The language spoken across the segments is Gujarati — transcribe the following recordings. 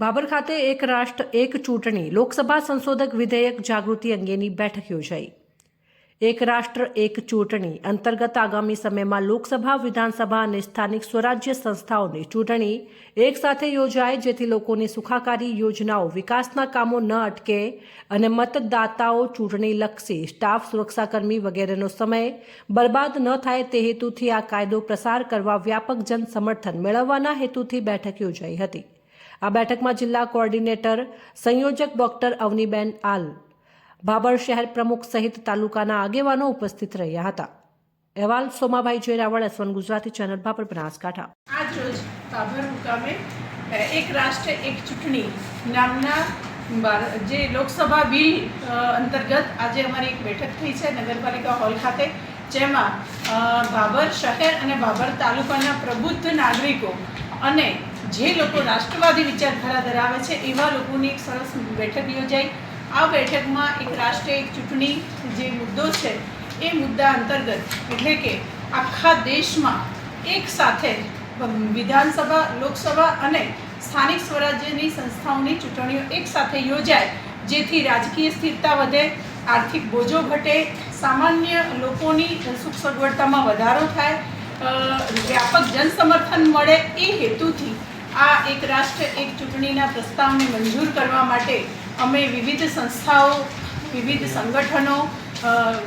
બાબર ખાતે એક રાષ્ટ્ર, એક ચૂંટણી, લોકસભા સંશોધક વિધેયક જાગૃતિ અંગેની બેઠક યોજાઈ. એક રાષ્ટ્ર, એક ચૂંટણી અંતર્ગત આગામી સમયમાં લોકસભા, વિધાનસભા અને સ્થાનિક સ્વરાજ્ય સંસ્થાઓની ચૂંટણી એક સાથે યોજાય, જેથી લોકોની સુખાકારી યોજનાઓ, વિકાસના કામો ન અટકે અને મતદાતાઓ ચૂંટણી લક્ષી સ્ટાફ, સુરક્ષાકર્મી વગેરેનો સમય બરબાદ ન થાય તે હેતુથી આ કાયદો પ્રસાર કરવા વ્યાપક જન સમર્થન મેળવવાના હેતુથી બેઠક યોજાઈ હતી. આ બેઠકમાં જિલ્લા કોઓર્ડિનેટર સંયોજક ડોક્ટર અવનીબેન આલ, બાબર શહેર પ્રમુખ સહિત તાલુકાના આગેવાનો ઉપસ્થિત રહ્યા હતા. અહેવાલ Somabhai જોઈરાવળ S one Gujarati channel Babar Banaskantha. આજ રોજ બાબર મુકામે એક રાષ્ટ્ર, એક ચૂંટણી નામના જે લોકસભા બિલ અંતર્ગત આજે અમારી એક બેઠક થઈ છે નગરપાલિકા હોલ ખાતે, જેમાં બાબર શહેર અને બાબર તાલુકાના પ્રબુદ્ધ નાગરિકો અને જે લોકો રાષ્ટ્રવાદી વિચારધારા ધરાવે છે, એવા લોકોની એક સરસ બેઠક યોજાઈ. આ બેઠકમાં એક રાષ્ટ્રીય, એક ચૂંટણી જે મુદ્દો છે, એ મુદ્દા અંતર્ગત એટલે કે આખા દેશમાં એક સાથે વિધાનસભા, લોકસભા અને સ્થાનિક સ્વરાજ્યની સંસ્થાઓની ચૂંટણીઓ એક સાથે યોજાય, જેથી રાજકીય સ્થિરતા વધે, આર્થિક બોજો ઘટે, સામાન્ય લોકોની સુખ સગવડતામાં વધારો થાય વ્યાપક જનસમર્થન મળે એ હેતુથી આ એક રાષ્ટ્ર, એક ચૂંટણીના પ્રસ્તાવને મંજૂર કરવા માટે અમે વિવિધ સંસ્થાઓ, વિવિધ સંગઠનો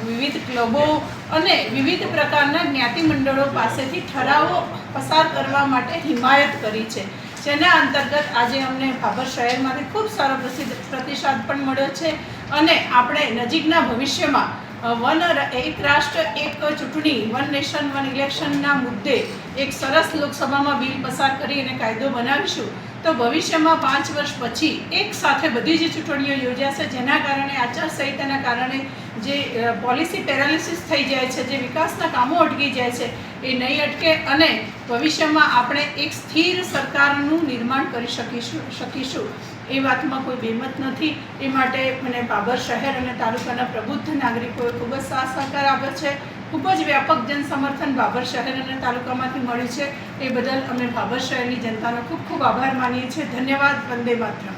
વિવિધ ક્લબો અને વિવિધ પ્રકારના જ્ઞાતિ મંડળો પાસેથી ઠરાવો પસાર કરવા માટે હિમાયત કરી છે. જેના અંતર્ગત આજે અમને ભાભર શહેરમાંથી ખૂબ સારો પ્રસિદ્ધ પ્રતિસાદ પણ મળ્યો છે અને આપણે નજીકના ભવિષ્યમાં વન એક રાષ્ટ્ર, એક ચૂંટણી, વન નેશન, વન ઇલેક્શનના મુદ્દે એક સરસ લોકસભામાં બિલ પસાર કરી અને કાયદો બનાવીશું. તો ભવિષ્યમાં પાંચ વર્ષ પછી એક સાથે બધી જ ચૂંટણીઓ યોજાશે, જેના કારણે આચારસંહિતાના કારણે જે પોલિસી પેરાલિસિસ થઈ જાય છે, જે વિકાસના કામો અટકી જાય છે, એ નહીં અટકે અને ભવિષ્યમાં આપણે એક સ્થિર સરકારનું નિર્માણ કરી શકીશું શકીશું. એ વાતમાં કોઈ બેમત નથી. એ માટે મને બાબર શહેર અને તાલુકાના પ્રબુદ્ધ નાગરિકોએ ખૂબ જ સાથ સહકાર આપ્યો છે. ખૂબ જ વ્યાપક જન સમર્થન બાબર શહેર અને તાલુકામાંથી મળ્યું છે. એ બદલ અમે ભાભર શહેરની જનતાનો ખૂબ ખૂબ આભાર માનીએ છીએ. ધન્યવાદ. વંદે માતરમ.